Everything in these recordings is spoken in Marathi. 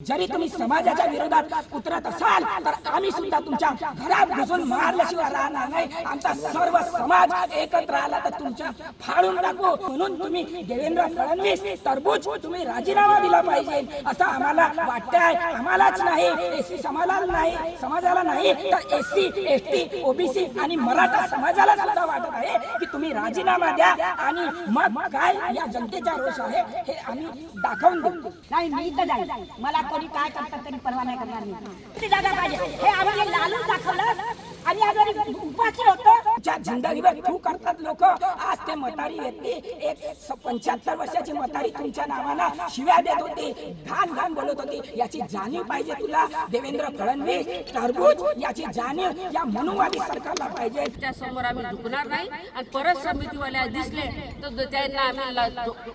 जरी तुम्ही समाजाच्या विरोधात उतरत असाल तर आम्ही सुद्धा तुमच्या घरात घुसून मारल्याशिवाय राहणार नाही. आमचा सर्व समाज एकत्र आला तर तुमच्या फाडून टाकू. म्हणून तुम्ही देवेंद्र फडणवीस तरबूज तुम्ही राजीनामा दिला पाहिजे असं आम्हाला वाटतंय. आम्हालाच नाही एससी समाजाला नाही समाजाला नाही तर एससी एसटी ओबीसी आणि मराठा समाजाला सुद्धा वाटत आहे की तुम्ही राजीनामा द्या आणि मग काय या जनतेचा रोष आहे हे आम्ही दाखवून देऊ. नाही मी तर मला कोणी काय करतात तरी परवा नाही करणार मी. दादा पाहिजे? हे आम्हाला लालून दाखवलं. आणि उपाशी होतो ज्या जिंदगीवर थू करतात लोक आज ते म्हातारी व्यक्ती एक पंच्याहत्तर वर्षाची म्हातारी तुमच्या नावानं शिव्या देत होती घाण घाण बोलत होती. याची जाणीव पाहिजे तुला देवेंद्र फडणवीस टरबूज याची जाणीव या मनुवादी सरकारला पाहिजे. त्या समोर आम्ही झुकणार नाही आणि परत समितीवाल्या दिसले तर त्यांना आम्ही ला-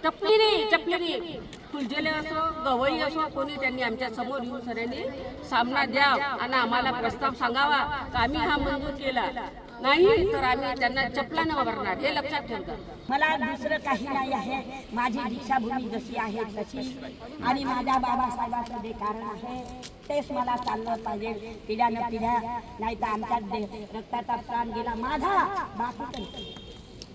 टपलीने टपलीने फुलझेले असो गवई असो कोणी त्यांनी आमच्यासमोर येऊन सगळ्यांनी सामना द्या आणि आम्हाला प्रस्ताव सांगावा. का आम्ही हा मंजूर केला. नाही तर आम्ही त्यांना चपलाने वापरणार हे लक्षात ठेवतात मला दुसरं काही नाही आहे. माझी दीक्षाभूमी जशी आहे तशी. आणि माझ्या बाबासाहेबाचं जे कारण आहे तेच मला चाललं पाहिजे. पिढ्यानं पिढ्या नाही तर आमच्या रक्ताचा प्राण गेला. माझा बाकी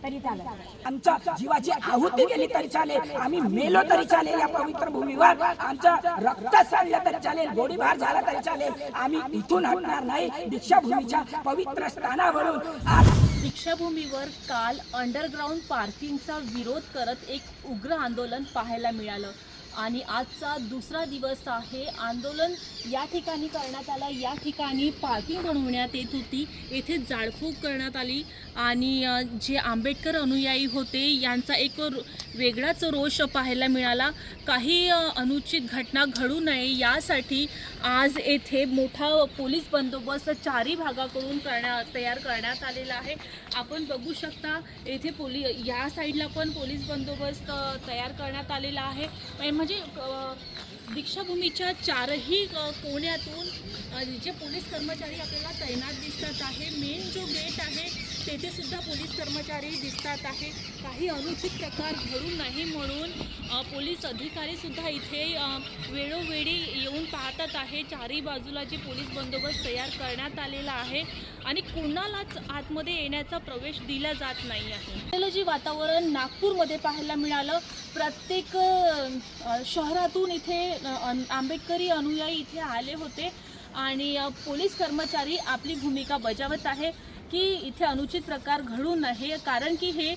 तरी चालत आमच्या जीवाची आहुती गेली तरी चालेल. आम्ही मेलो तरी चालेल या पवित्र भूमीवर. आमचं रक्त सांडलं तरी चालेल. गोळीबार झाला तरी चालेल. आम्ही इथून हटणार नाही. दीक्षाभूमीच्या पवित्र स्थानावरून. आज दीक्षाभूमीवर काल अंडरग्राऊंड पार्किंगचा विरोध करत एक उग्र आंदोलन पाहायला मिळालं. आणि आजचा दुसरा दिवस आहे. आंदोलन या ठिकाणी करण्यात आलं. या ठिकाणी पार्किंग बनवण्यात येत होती. येथे जाळफूक करण्यात आली आणि जे आंबेडकर अनुयायी होते यांचा एक रो- वेगळाच रोष पाहायला मिळाला. काही अनुचित घटना घडू नये यासाठी आज येथे मोठा पोलीस बंदोबस्त चारही भागाकडून करण्या तयार करण्यात आलेला आहे. आपण बघू शकता येथे पोली या साईडला पण पोलीस बंदोबस्त तयार करण्यात आलेला आहे. म्हणजे म्हणजे दीक्षाभूमीच्या चारही कोण्यातून जे पोलीस कर्मचारी आपल्याला तैनात दिसतात आहे मेन जो गेट आहे तेथे सुद्धा पोलीस कर्मचारी दिसतात आहे. काही अनुचित प्रकार घडू नाही म्हणून पोलीस अधिकारीसुद्धा इथे वेळोवेळी येऊन पाहतात आहे. चारही बाजूला जे पोलीस बंदोबस्त तयार करण्यात आलेला आहे आणि कोणालाच आतमध्ये येण्याचा प्रवेश दिला जात नाही आहे. आपल्याला जे वातावरण नागपूरमध्ये पाहायला मिळालं प्रत्येक शहरातून इथे अन- आंबेडकरी अनुयायी इथे आले होते. आणि पोलीस कर्मचारी आपली भूमिका बजावत आहे की इथे अनुचित प्रकार घडू नये. कारण की हे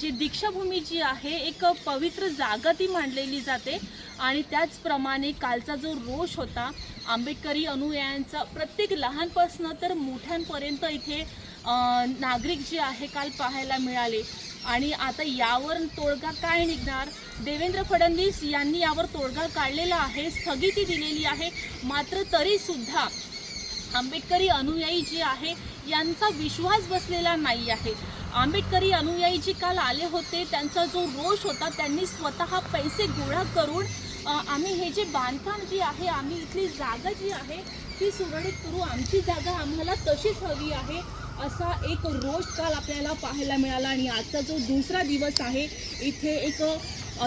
जी दीक्षाभूमी जी आहे एक पवित्र जागा ती मांडलेली जाते. आणि त्याचप्रमाणे कालचा जो रोष होता आंबेडकरी अनुयायांचा प्रत्येक लहानपासनं तर मोठ्यांपर्यंत इथे नागरिक जे आहे काल पाहायला मिळाले. आणि आता यावर तोडगा काय निघणार? देवेंद्र फडणवीस यांनी यावर तोडगा काढलेला आहे स्थगिती दिलेली आहे. मात्र तरीसुद्धा आंबेडकरी अनुयायी जे आहे यांचा विश्वास बसलेला नाही आहे. आंबेडकरी अनुयायी जे काल आले होते त्यांचा जो रोष होता त्यांनी स्वतः पैसे गोळा करून आम्ही हे जे बांधकाम जे आहे आम्ही इथली जागा जी आहे ती सुरळीत करू. आमची जागा आम्हाला तशीच हवी आहे असा एक रोष काल आपल्याला पाहायला मिळाला. आणि आजचा जो दुसरा दिवस आहे इथे एक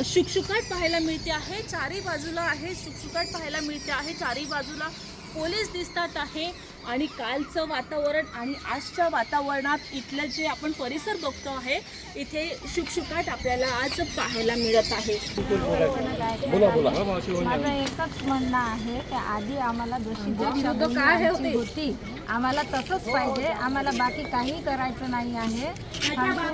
शुकशुकाट पाहायला मिळते आहे. चारही बाजूला आहे शुकशुकाट पाहायला मिळते आहे. चारही बाजूला पोलीस दिसतात आहे. आणि कालचं वातावरण आणि आजच्या वातावरणात इथलं जे आपण परिसर बघतो आहे इथे शुकशुकाट आपल्याला आज पाहायला मिळत आहे. माझं एकच म्हणणं आहे की आधी आम्हाला होती. आम्हाला तसंच पाहिजे. आम्हाला बाकी काही करायचं नाही आहे.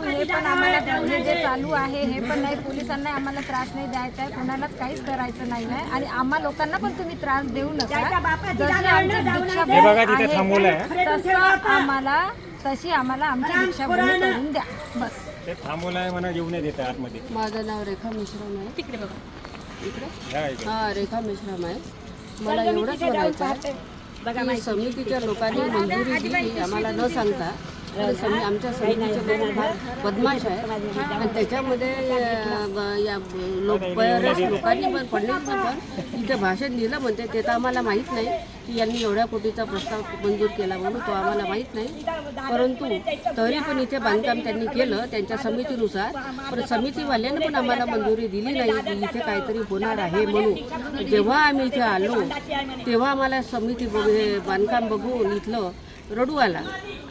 हे पण आम्हाला जे चालू आहे हे पण नाही. पोलिसांना आम्हाला त्रास नाही द्यायचा आहे. कोणालाच काहीच करायचं नाही आहे. आणि आम्हा लोकांना पण तुम्ही त्रास देऊ नका. आहे. तसं आम्हाला तशी आम्हाला आमची दीक्षाभूमी करून द्या. बस. ते थांबवलं आहे म्हणा येऊ नाही देतं आतमध्ये. माझं नाव रेखा मिश्राम आहे. तिकडे बघा. इकडे? या इकडे. हा रेखा मिश्राम आहे. मला एवढंच म्हणायचं आहे. की समितीच्या लोकांनी मंजुरी दिली आम्हाला न सांगता समी- आमच्या समितीचे लोक बदमाश आहे. आणि त्याच्यामध्ये या लोक बऱ्याच लोकांनी पण फडणवीसनं पण इथे भाषण दिलं म्हणते. ते तर आम्हाला माहीत नाही की यांनी एवढ्या कोटीचा प्रस्ताव मंजूर केला म्हणून तो आम्हाला माहीत नाही. परंतु तरी पण इथे बांधकाम त्यांनी केलं त्यांच्या समितीनुसार. पण समितीवाल्यानं पण आम्हाला मंजुरी दिली नाही की इथे काहीतरी होणार आहे म्हणून. जेव्हा आम्ही इथे आलो तेव्हा आम्हाला समिती बघ- हे बांधकाम बघून इथलं रडू आला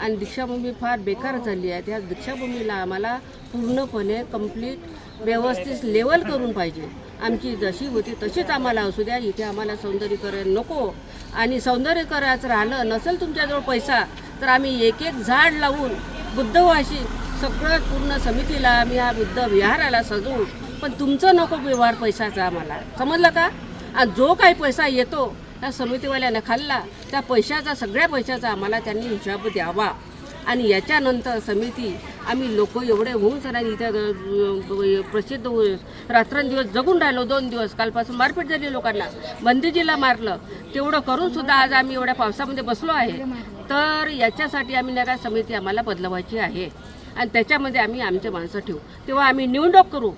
आणि दीक्षाभूमी फार बेकार झाली आहे. त्या दीक्षाभूमीला आम्हाला पूर्णपणे कंप्लीट व्यवस्थित लेवल करून पाहिजे. आमची जशी होती तशीच आम्हाला असू द्या. इथे आम्हाला सौंदर्यीकरण नको. आणि सौंदर्यीकरणाचं राहिलं नसेल तुमच्याजवळ पैसा तर आम्ही एक एक झाड लावून बुद्धवाशी सगळं पूर्ण समितीला आम्ही हा बुद्ध विहाराला सजवू. पण तुमचं नको व्यवहार पैशाचा आम्हाला. समजलं का? आणि जो काही पैसा येतो त्या समितीवाल्यानं खाल्ला. त्या पैशाचा सगळ्या पैशाचा आम्हाला त्यांनी हिशोब द्यावा. आणि याच्यानंतर समिती आम्ही लोक एवढे होऊन सर इथे प्रसिद्ध रात्रंदिवस जगून राहिलो दोन दिवस. कालपासून मारपीट झाली लोकांना. बंदीजीला मारलं. तेवढं करून सुद्धा आज आम्ही एवढ्या पावसामध्ये बसलो आहे. तर याच्यासाठी आम्ही नका समिती आम्हाला बदलवायची आहे. आणि त्याच्यामध्ये आम्ही आमचे माणसं ठेवू. तेव्हा आम्ही निवडणूक करू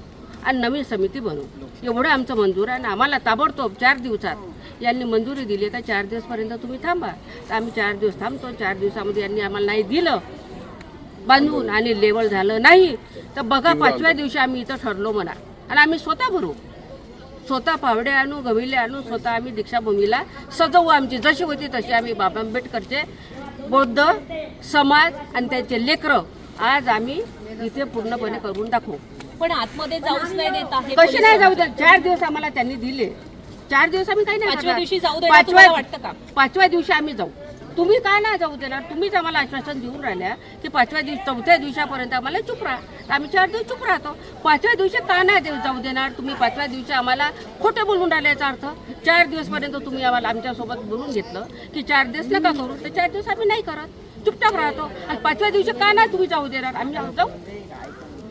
आणि नवीन समिती बनवू एवढं आमचं मंजूर आहे आणि आम्हाला ताबडतोब चार दिवसात यांनी मंजुरी दिली का चार दिवसपर्यंत तुम्ही थांबा. तर आम्ही चार दिवस थांबतो. चार दिवसामध्ये यांनी आम्हाला नाही दिलं. बांधून आणि लेवल झालं नाही. तर बघा पाचव्या दिवशी आम्ही इथं ठरलो म्हणा. आणि आम्ही स्वतः भरू. स्वतः पावडे आणू गविले आणू स्वतः आम्ही दीक्षाभूमीला सजवू आमची. जशी होती तशी आम्ही बाबा आंबेडकरचे बौद्ध समाज आणि त्यांचे लेकरं आज आम्ही इथे पूर्णपणे करून दाखवू. पण आतमध्ये जाऊच नाही देत आहे कसे नाही जाऊ दे चार दिवस आम्हाला त्यांनी दिले. चार दिवस आम्ही काही नाही पाचव्या करणार. दिवशी जाऊ देणार तुम्हाला वाटतं का? पाचव्या दिवशी आम्ही जाऊ. तुम्ही का नाही जाऊ देणार? तुम्हीच आम्हाला आश्वासन देऊन राहिल्या की पाचव्या दिवशी चौथ्या दिवसापर्यंत आम्हाला चुप राहा. तर आम्ही चार दिवस चुप राहतो. पाचव्या दिवशी का नाही देऊ जाऊ देणार? तुम्ही पाचव्या दिवशी आम्हाला खोटं बोलून राहिल्याचा अर्थ चार दिवसपर्यंत तुम्ही आम्हाला आमच्यासोबत बोलून घेतलं की चार दिवस नका करू तर चार दिवस आम्ही नाही करत. चुपचाप राहतो. आणि पाचव्या दिवशी का नाही तुम्ही जाऊ देणार? आम्ही जाऊ.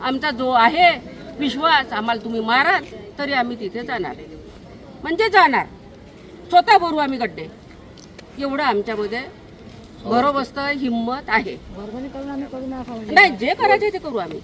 आमचा जो आहे विश्वास आम्हाला तुम्ही माराल तरी आम्ही तिथे जाणार. म्हणजे जाणार. स्वतः भरू आम्ही गड्डे. एवढं आमच्यामध्ये बरोबस्त हिंमत आहे. नाही जे करायचे ते करू आम्ही.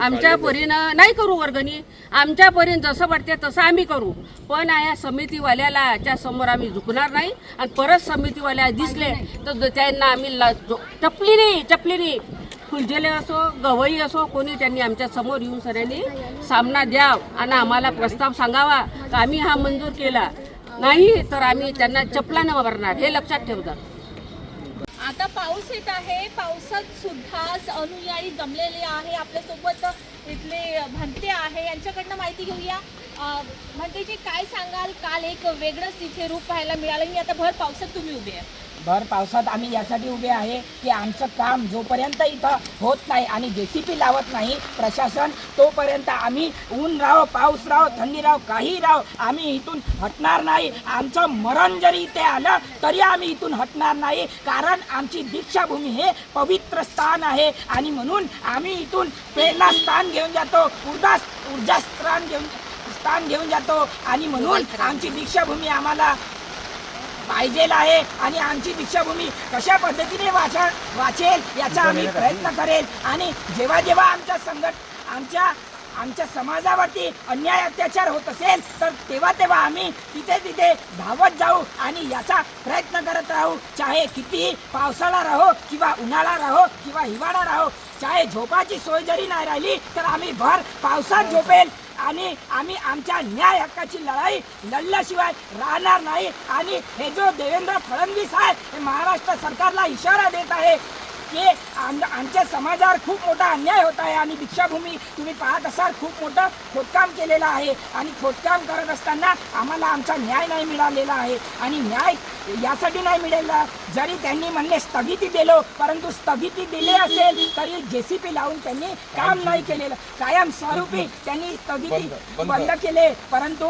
आमच्या परीनं नाही करू वर्गणी. आमच्या परीनं जसं वाटते तसं आम्ही करू. पण या समितीवाल्याला च्या समोर आम्ही झुकणार नाही. आणि परत समितीवाल्या दिसले तर त्यांना आम्ही ला- जो- चपलीने चपलीने. फुलझेले असो गवई असो कोणी त्यांनी आमच्यासमोर येऊन सगळ्यांनी सामना द्याव आणि आम्हाला प्रस्ताव सांगावा का आम्ही हा मंजूर केला. नाही तर आम्ही त्यांना चपलानं वापरणार हे लक्षात ठेवतात आता पाऊस येत आहे पावसात सुद्धा अनुयायी जमलेले आहे. आपल्यासोबत इथले भंते आहे यांच्याकडनं माहिती घेऊया. भंतेजी काय सांगाल? काल एक वेगळंच तिथे रूप पाहायला मिळालं. आणि आता भर पावसात तुम्ही उभे आहे. भर पावसात आम्ही यासाठी उभे आहे की आमचं काम जोपर्यंत इथं होत नाही आणि जे सी पी लावत नाही प्रशासन तोपर्यंत आम्ही ऊन राहो पाऊस राहो थंडी राहो काही राहो आम्ही इथून हटणार नाही. आमचं मरण जरी इथे आलं तरी आम्ही इथून हटणार नाही. कारण आमची दीक्षाभूमी हे पवित्र स्थान आहे आणि म्हणून आम्ही इथून प्रेरणा स्थान घेऊन जातो ऊर्जा ऊर्जा स्थान घेऊन स्थान घेऊन जातो. आणि म्हणून आमची दीक्षाभूमी आम्हाला पाहिजेल आहे आणि आमची दीक्षाभूमी कशा पद्धतीने वाचा वाचेल याचा आम्ही प्रयत्न करेल. आणि जेव्हा जेव्हा आमच्या संघट आमच्या आमच्या समाजावरती अन्याय अत्याचार होत असेल तर तेव्हा तेव्हा आम्ही तिथे तिथे धावत जाऊ आणि याचा प्रयत्न करत राहू. चाहे किती पावसाळा राहो किंवा उन्हाळा राहो किंवा हिवाळा राहो चाहे झोपाची सोय जरी नाही राहिली तर आम्ही भर पावसात झोपेल. आणि आम्ही आमच्या न्याय हक्काची लढाई लढल्याशिवाय राहणार नाही. आणि हे जो देवेंद्र फडणवीस आहे हे महाराष्ट्र सरकारला इशारा देत आहे. की आम आमच्या समाजावर खूप मोठा अन्याय होत आहे आणि दीक्षाभूमी तुम्ही पाहत असाल खूप मोठं खोदकाम केलेलं आहे. आणि खोदकाम करत असताना आम्हाला आमचा न्याय नाही मिळालेला आहे. आणि न्याय यासाठी नाही मिळाला जरी त्यांनी म्हणले स्थगिती दिलो परंतु स्थगिती दिली असेल तरी जे सी पी लावून त्यांनी काम नाही केलेलं. कायम स्वरूपी त्यांनी स्थगिती बंद केले परंतु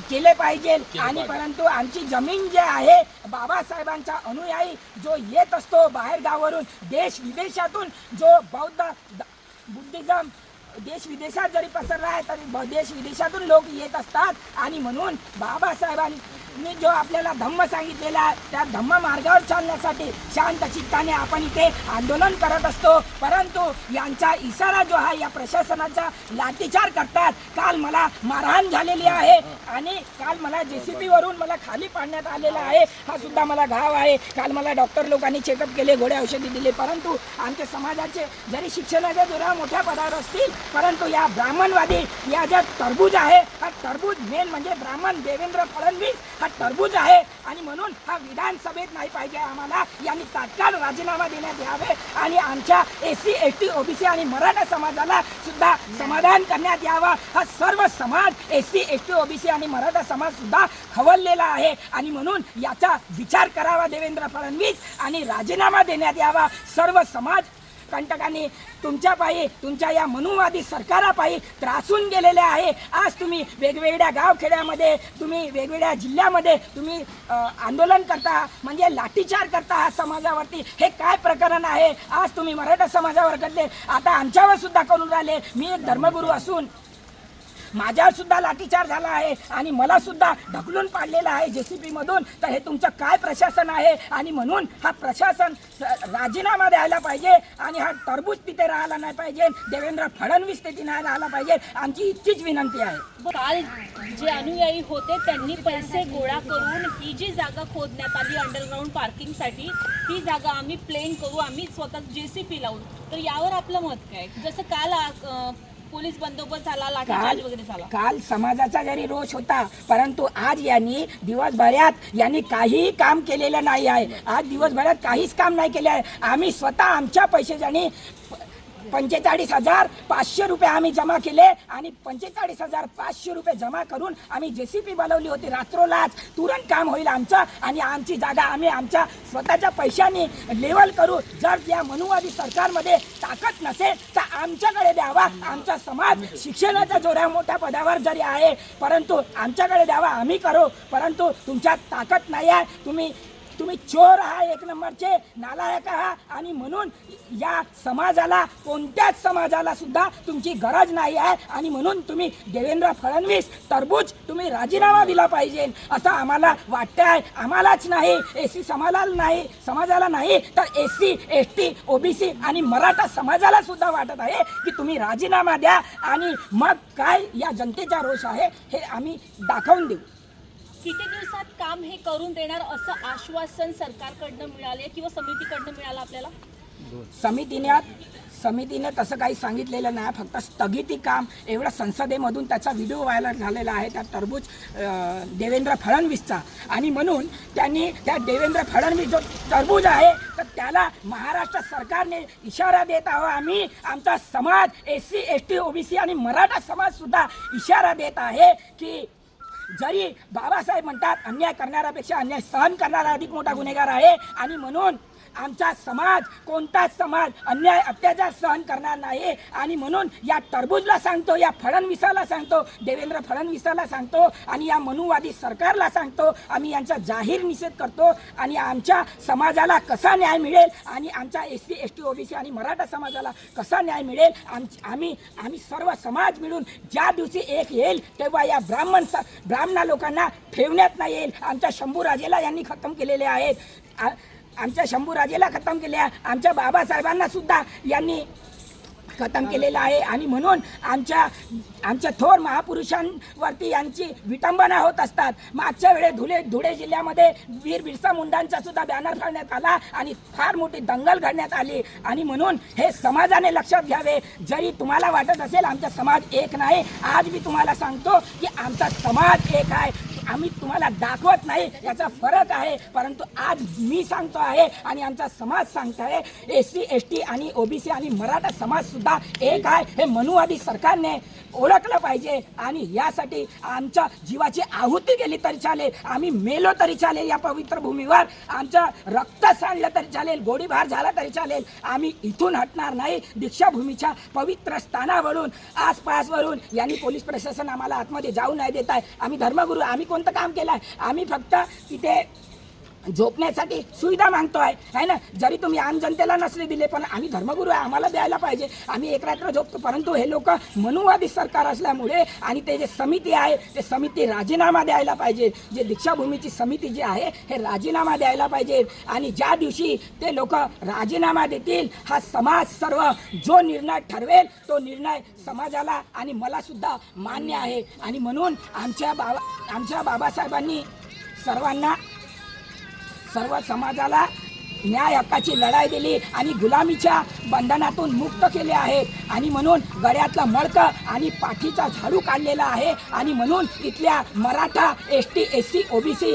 केले पाहिजे. आणि परंतु आमची जमीन जे आहे बाबासाहेबांचा अनुयायी जो येत असतो बाहेर गावावरून देश विदेशातून जो बौद्ध द- बुद्धिझम देश विदेशात जरी पसरला आहे तरी ब- देश विदेशातून लोक येत असतात. आणि म्हणून बाबासाहेबांनी जो आपल्याला धम्म सांगितलेला आहे त्या धम्म मार्गावर चालण्यासाठी शांत चित्ताने आपण इथे आंदोलन करत असतो. परंतु यांचा इशारा जो आहे या प्रशासनाचा लाठीचार करतात. काल मला मारहाण झालेली आहे आणि काल मला जेसीबी वरून मला खाली पाडण्यात आलेला आहे. हा सुद्धा मला घाव आहे. काल मला डॉक्टर लोकांनी चेकअप केले घोडे औषधी दिले. परंतु आमच्या समाजाचे जरी शिक्षणाच्या जोरा मोठ्या पदावर असतील परंतु या ब्राह्मणवादी या ज्या टरबूज आहे हा टरबूज मेन म्हणजे ब्राह्मण देवेंद्र फडणवीस हा टरबूज आहे. आणि म्हणून हा विधानसभेत नाही पाहिजे आम्हाला. यांनी तात्काळ राजीनामा देण्यात यावे आणि आमच्या S C S T OBC आणि मराठा समाजाला सुद्धा समाधान करण्यात यावा. हा सर्व समाज S C S T OBC आणि मराठा समाज सुद्धा खवललेला आहे. आणि म्हणून याचा विचार करावा देवेंद्र फडणवीस आणि राजीनामा देण्यात यावा. सर्व समाज कंटकांनी तुमच्या पायी तुमच्या या मनुवादी सरकारापायी त्रासून गेलेले आहे. आज तुम्ही वेगवेगळ्या गावखेड्यामध्ये तुम्ही वेगवेगळ्या जिल्ह्यामध्ये तुम्ही आंदोलन करता म्हणजे लाठीचार करता हा समाजावरती. हे काय प्रकरण आहे? आज तुम्ही मराठा समाजावर करले आता आमच्यावर सुद्धा करून राहिले. मी एक धर्मगुरू असून माझ्यावर सुद्धा लाठीचार झाला आहे आणि मला सुद्धा ढकलून पाडलेला आहे जेसीबी मधून तर हे तुमचं काय प्रशासन आहे? आणि म्हणून हा प्रशासन राजीनामा द्यायला पाहिजे आणि हा टरबूज तिथे राहायला नाही पाहिजे. देवेंद्र फडणवीस तिथे नाही राहायला पाहिजे. आमची इतकीच विनंती आहे. काल जे अनुयायी होते त्यांनी पैसे गोळा करून ही जी जागा खोदण्यात आली अंडरग्राऊंड पार्किंगसाठी ती जागा आम्ही प्लेन करू आम्ही स्वतः जेसीपी लावून तर यावर आपलं मत काय? जसं काल पोलीस बंदोबस्त झाला काल लाठीचार्ज वगैरे झाला. काल समाजाचा जरी रोष होता परंतु आज यांनी दिवसभरात यांनी काही काम केलेलं नाही आहे. आज दिवसभरात काहीच काम नाही केले आहे. आम्ही स्वतः आमच्या पैशाने पंचेचाळीस हजार पाचशे रुपये आम्ही जमा केले आणि पंचेचाळीस हजार पाचशे रुपये जमा करून आम्ही जे सी पी बनवली होती. रात्रोलाच तुरंत काम होईल आमचं आणि आमची जागा आम्ही आमच्या स्वतःच्या पैशाने लेवल करू. जर या मनुवादी सरकारमध्ये ताकद नसेल तर आमच्याकडे द्यावा. आमचा समाज शिक्षणाच्या जोऱ्या मोठ्या पदावर जरी आहे परंतु आमच्याकडे द्यावा. आम्ही करू. परंतु तुमच्यात ताकद नाही आहे. तुम्ही तुम्ही चोर आहात एक नंबरचे नालायक आहात. आणि म्हणून या समाजाला कोणत्याच समाजाला सुद्धा तुमची गरज नाही आहे. आणि म्हणून तुम्ही देवेंद्र फडणवीस तरबूज तुम्ही राजीनामा दिला पाहिजे. असं आम्हाला वाटतं आहे आम्हालाच नाही. एस सी समाजाला नाही समाजाला नाही तर S C S T OBC आणि मराठा समाजाला सुद्धा वाटत आहे की तुम्ही राजीनामा द्या. आणि मग काय या जनतेचा रोष आहे हे आम्ही दाखवून देऊ. किती दिवसात काम हे करून देणार असं आश्वासन सरकारकडनं मिळाले किंवा समितीकडनं मिळालं आपल्याला? समितीने समितीने तसं काही सांगितलेलं नाही फक्त स्थगिती काम. एवढं संसदेमधून त्याचा व्हिडिओ व्हायरल झालेला आहे त्या टरबूज देवेंद्र फडणवीसचा. आणि म्हणून त्यांनी त्या देवेंद्र फडणवीस जो टरबूज आहे तर त्याला महाराष्ट्र सरकारने इशारा देत आहोत आम्ही. आमचा समाज S C S T OBC आणि मराठा समाजसुद्धा इशारा देत आहे की जरी बाबासाहेब म्हणतात अन्याय करणाऱ्यापेक्षा अन्याय सहन करणारा अधिक मोठा गुन्हेगार आहे. आणि म्हणून आमचा समाज कोणताच समाज अन्याय अत्याचार सहन करणार नाही. आणि म्हणून या टरबूजला सांगतो या फडणवीसाला सांगतो देवेंद्र फडणवीसाला सांगतो आणि या मनुवादी सरकारला सांगतो. आम्ही यांचा जाहीर निषेध करतो आणि आमच्या समाजाला कसा न्याय मिळेल आणि आमच्या S C S T OBC आणि मराठा समाजाला कसा न्याय मिळेल? आम आम्ही आम्ही सर्व समाज मिळून ज्या दिवशी एक येईल तेव्हा या ब्राह्मण स ब्राह्मणा लोकांना ठेवण्यात नाही येईल. आमच्या शंभूराजेला यांनी खतम केलेले आहेत. आ- आमच्या शंभूराजेला खतम केल्या. आमच्या बाबासाहेबांना सुद्धा यांनी खतम केलेलं आहे. आणि म्हणून आमच्या आमच्या थोर महापुरुषांवरती यांची विटंबना होत असतात. मागच्या वेळेस धुळे धुळे जिल्ह्यामध्ये वीर बिरसा मुंडांचा सुद्धा बॅनर काढण्यात आला आणि फार मोठी दंगल घडण्यात आली. आणि म्हणून हे समाजाने लक्षात घ्यावे. जरी तुम्हाला वाटत असेल आमचा समाज एक नाही आज मी तुम्हाला सांगतो की आमचा समाज एक आहे. आम्ही तुम्हाला दाखवत नाही याचा फरक आहे. परंतु आज मी सांगतो आहे आणि आमचा समाज सांगतो आहे एस सी एस टी आणि ओबीसी आणि मराठा समाज सुद्धा एक आहे. हे मनुवादी सरकारने ओळखलं पाहिजे आणि यासाठी आमच्या जीवाची आहुती गेली तरी चालेल. आम्ही मेलो तरी चालेल या पवित्र भूमीवर. आमचं रक्त सांडलं तरी चालेल गोळीबार झाला तरी चालेल. आम्ही इथून हटणार नाही दीक्षाभूमीच्या पवित्र स्थानावरून आसपासवरून. यांनी पोलीस प्रशासन आम्हाला आतमध्ये जाऊ नाही देत आहे. आम्ही धर्मगुरू आम्ही कोणतं काम केलं आहे आम्ही फक्त तिथे झोपण्यासाठी सुविधा मागतोय आहे ना? जरी तुम्ही आम जनतेला नसले दिले पण आम्ही धर्मगुरू आहे आम्हाला द्यायला पाहिजे. आम्ही एक रात्र झोपतो परंतु हे लोक मनुवादी सरकार असल्यामुळे आणि ते जे समिती आहे ते समिती राजीनामा द्यायला पाहिजे. जे दीक्षाभूमीची समिती जी आहे हे राजीनामा द्यायला पाहिजे. आणि ज्या दिवशी ते लोक राजीनामा देतील हा समाज सर्व जो निर्णय ठरवेल तो निर्णय समाजाला आणि मलासुद्धा मान्य आहे. आणि म्हणून आमच्या बाबा आमच्या बाबासाहेबांनी सर्वांना सर्व समाजाला न्याय हक्काची लढाई दिली आणि गुलामीच्या बंधनातून मुक्त केले आहे. आणि म्हणून गळ्यातला मडक आणि पाठीचा झाडू काढलेला आहे. आणि म्हणून इथल्या Maratha S T S C OBC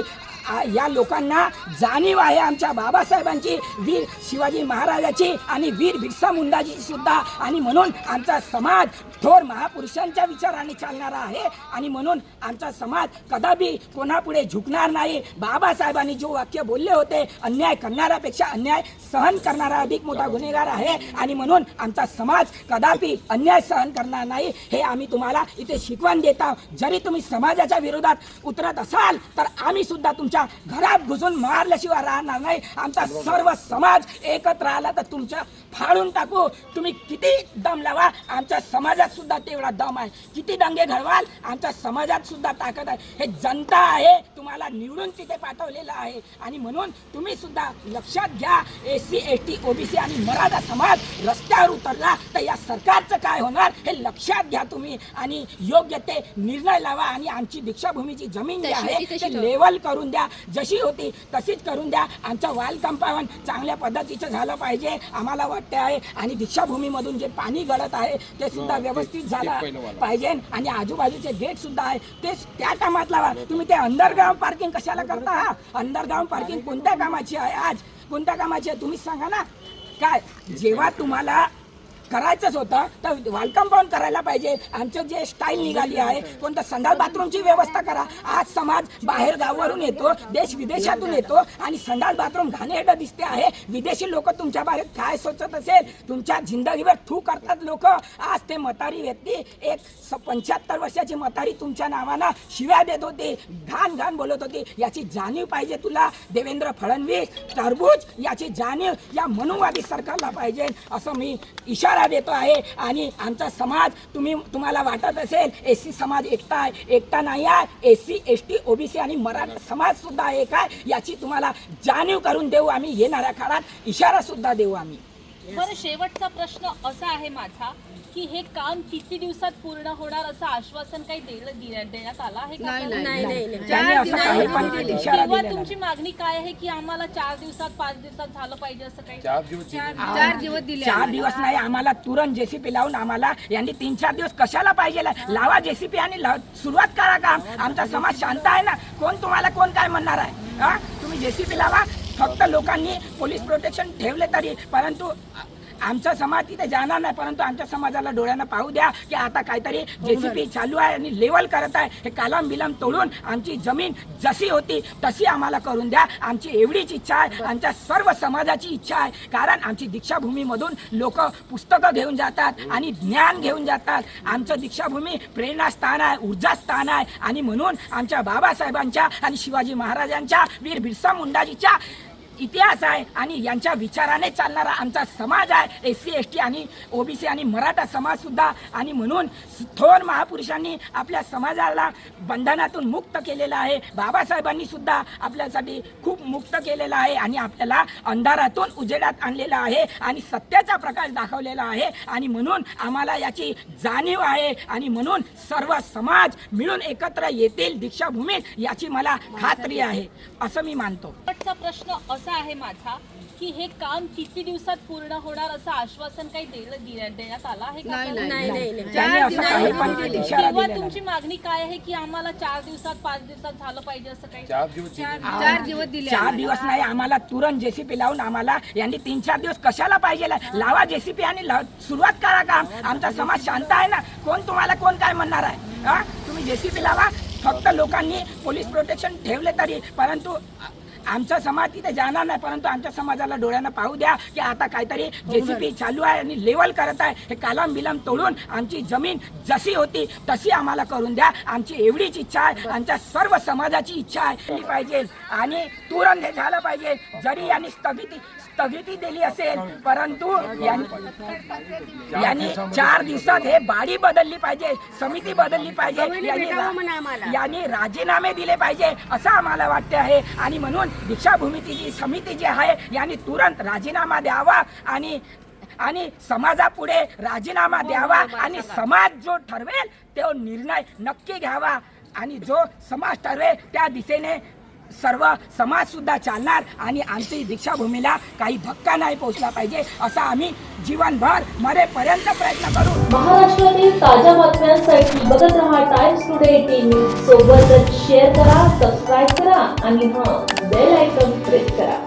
या लोकांना जाणीव आहे आमच्या बाबासाहेबांची वीर शिवाजी महाराजाची आणि वीर बिरसा मुंडाची सुद्धा. आणि म्हणून आमचा समाज थोर महापुरुषांच्या विचाराने चालणारा आहे. आणि म्हणून आमचा समाज कदापि कोणापुढे झुकणार नाही. बाबासाहेबांनी जो वाक्य बोलले होते अन्याय करणाऱ्यापेक्षा अन्याय सहन करणारा अधिक मोठा गुन्हेगार आहे. आणि म्हणून आमचा समाज कदापि अन्याय सहन करणार नाही हे आम्ही तुम्हाला इथे शिकवण देत आहोत. जरी तुम्ही समाजाच्या विरोधात उतरत असाल तर आम्ही सुद्धा तुम तुमच्या घरात घुसून मारल्याशिवाय राहणार नाही. आमचा सर्व समाज एकत्र आला तर तुमच्या फाडून टाकू. तुम्ही किती दम लावा. आमच्या समाजात सुद्धा तेवढा दम आहे. किती दंगे घडवाल आमच्या समाजात सुद्धा ताकद आहे. हे जनता आहे तुम्हाला निवडून तिथे पाठवलेलं आहे. आणि म्हणून तुम्ही सुद्धा लक्षात घ्या S C S T OBC आणि मराठा समाज रस्त्यावर उतरला तर या सरकारचं काय होणार हे लक्षात घ्या तुम्ही. आणि योग्य ते निर्णय लावा आणि आमची दीक्षाभूमीची जमीन जी आहे ते लेवल करून द्या. जशी होती तशीच करून द्या. आमचं वाल कंपाऊंड चांगल्या पद्धतीचं झालं पाहिजे. आम्हाला वाटते आहे आणि दीक्षाभूमीमधून जे पाणी गळत आहे ते सुद्धा व्यवस्थित झालं पाहिजे. आणि आजूबाजूचे गेट सुद्धा आहे. ते त्या कामात लावा तुम्ही ते अंडरग्राऊंड पार्किंग कशाला करता? हा अंडरग्राऊंड पार्किंग कोणत्या कामाची आहे आज? कोणत्या कामाची आहे? तुम्ही सांगा ना. काय जेव्हा तुम्हाला करायचंच होतं. तर वॉल कंपाऊंड करायला पाहिजे. आमचं जे स्टाईल निघाली आहे कोणतं संडास बाथरूमची व्यवस्था करा. आज समाज बाहेर गावावरून येतो देश विदेशातून येतो आणि संडास बाथरूम घाणेरडं दिसते आहे. विदेशी लोक तुमच्या बाहेर काय सोचत असेल? तुमच्या जिंदगीवर थू करतात लोक. आज ते म्हातारी व्यक्ती एक पंच्याहत्तर वर्षाची म्हातारी तुमच्या नावानं शिव्या देत होती घाण घाण बोलत होती. याची जाणीव पाहिजे तुला देवेंद्र फडणवीस. टरबूज याची जाणीव या मनुवादी सरकारला पाहिजे असं मी इशारा देतो आहे. आणि आमचा समाज तुम्ही तुम्हाला वाटत असेल एस सी समाज एकटा आहे एकटा नाही आहे. S C S T OBC आणि मराठा समाज सुद्धा एक आहे. याची तुम्हाला जाणीव करून देऊ आम्ही येणाऱ्या काळात. इशारा सुद्धा देऊ आम्ही. बरं शेवटचा प्रश्न असा आहे माझा. की हे काम किती दिवसात पूर्ण होणार असं आश्वासन काही देलं- देण्या- देण्यात आलं आहे का? आपल्याला? त्यांनी असं काही पण इशारा किंवा दिलेला तुमची मागणी काय आहे की आम्हाला चार दिवसात पाच दिवसात झालं पाहिजे असं काही? चार दिवस नाही आम्हाला तुरंत जेसीपी लावून आम्हाला यांनी तीन चार दिवस कशाला पाहिजे? लावा जेसीपी आणि लाव- सुरुवात करा काम. आमचा समाज शांत आहे ना? कोण तुम्हाला कोण काय म्हणणार आहे? हा? तुम्ही जेसीपी लावा. फक्त लोकांनी पोलीस प्रोटेक्शन ठेवले तरी. परंतु आमचा समाज तिथे जाणार नाही परंतु आमच्या समाजाला डोळ्यांना पाहू द्या की आता काहीतरी जेसीपी चालू आहे आणि लेवल करत आहे. हे कालाम बिलाम तोडून आमची जमीन जशी होती तशी आम्हाला करून द्या. आमची एवढीच इच्छा आहे आमच्या सर्व समाजाची इच्छा आहे. कारण आमची दीक्षाभूमीमधून लोक पुस्तकं घेऊन जातात आणि ज्ञान घेऊन जातात. आमचं दीक्षाभूमी प्रेरणास्थान आहे ऊर्जास्थान आहे. आणि म्हणून आमच्या बाबासाहेबांच्या आणि शिवाजी महाराजांच्या वीर बिरसा मुंडाजीच्या इतिहास आहे आणि यांच्या विचाराने चालणारा आमचा समाज आहे. एस सी एस टी आणि ओबीसी आणि मराठा समाज सुद्धा. आणि म्हणून थोर महापुरुषांनी आपल्या समाजाला बंधनातून मुक्त केलेलं आहे. बाबासाहेबांनी सुद्धा आपल्यासाठी खूप मुक्त केलेलं आहे आणि आपल्याला अंधारातून उजेडात आणलेलं आहे आणि सत्याचा प्रकाश दाखवलेला आहे. आणि म्हणून आम्हाला याची जाणीव आहे. आणि म्हणून सर्व समाज मिळून एकत्र येतील दीक्षाभूमीत याची मला खात्री आहे. असं मी मानतो. प्रश्न असा आहे माझा की हे काम किती दिवसात पूर्ण होणार असं आश्वासन काही देलं- देण्या- देण्यात आलं आहे का? आपल्याला? त्यांनी असं काही पण इशारा किंवा दिलेला तुमची मागणी काय आहे की आम्हाला चार दिवसात पाच दिवसात झालं पाहिजे असं काही? चार दिवस नाही आम्हाला तुरंत जेसीपी लावून आम्हाला यांनी तीन चार दिवस कशाला पाहिजे? लावा जेसीपी आणि लाव- सुरुवात करा काम. आमचा समाज शांत आहे ना? कोण तुम्हाला कोण काय म्हणणार आहे? हा? तुम्ही जेसीपी लावा. फक्त लोकांनी पोलीस प्रोटेक्शन ठेवले तरी. परंतु आमचा समाज तिथे जाणार नाही परंतु आमच्या समाजाला डोळ्यांना पाहू द्या की आता काहीतरी जेसीबी चालू आहे आणि लेवल करत आहे. हे कालम बिलम तोडून आमची जमीन जशी होती तशी आम्हाला करून द्या. आमची एवढीच इच्छा आहे. आमच्या सर्व समाजाची इच्छा आहे. पाहिजे. आणि तुरंत हे झालं पाहिजे. जरी यांनी स्थगिती स्थगिती दिली असेल. परंतु यांनी यांनी चार दिवसात हे बाडी बदलली पाहिजे समिती बदलली पाहिजे. यांनी राजीनामे दिले पाहिजे असं आम्हाला वाटते आहे. आणि म्हणून दीक्षाभूमीची जी समिती जी आहे यांनी तुरंत राजीनामा द्यावा आणि आणि समाजापुढे राजीनामा द्यावा आणि समाज जो ठरवेल तो निर्णय नक्की घ्यावा. आणि जो समाज ठरवेल त्या दिशेने सर्व समाजसुद्धा चालणार आणि आमची दीक्षाभूमीला काही धक्का नाही पोहोचला पाहिजे असा आम्ही जीवनभर मरेपर्यंत प्रयत्न करू. महाराष्ट्रातील ताज्या बातम्यांसाठी बघत रहा टाइम्स टुडे टीव्ही सोबतच शेअर करा सबस्क्राईब करा आणि हा बेल आयकॉन प्रेस करा.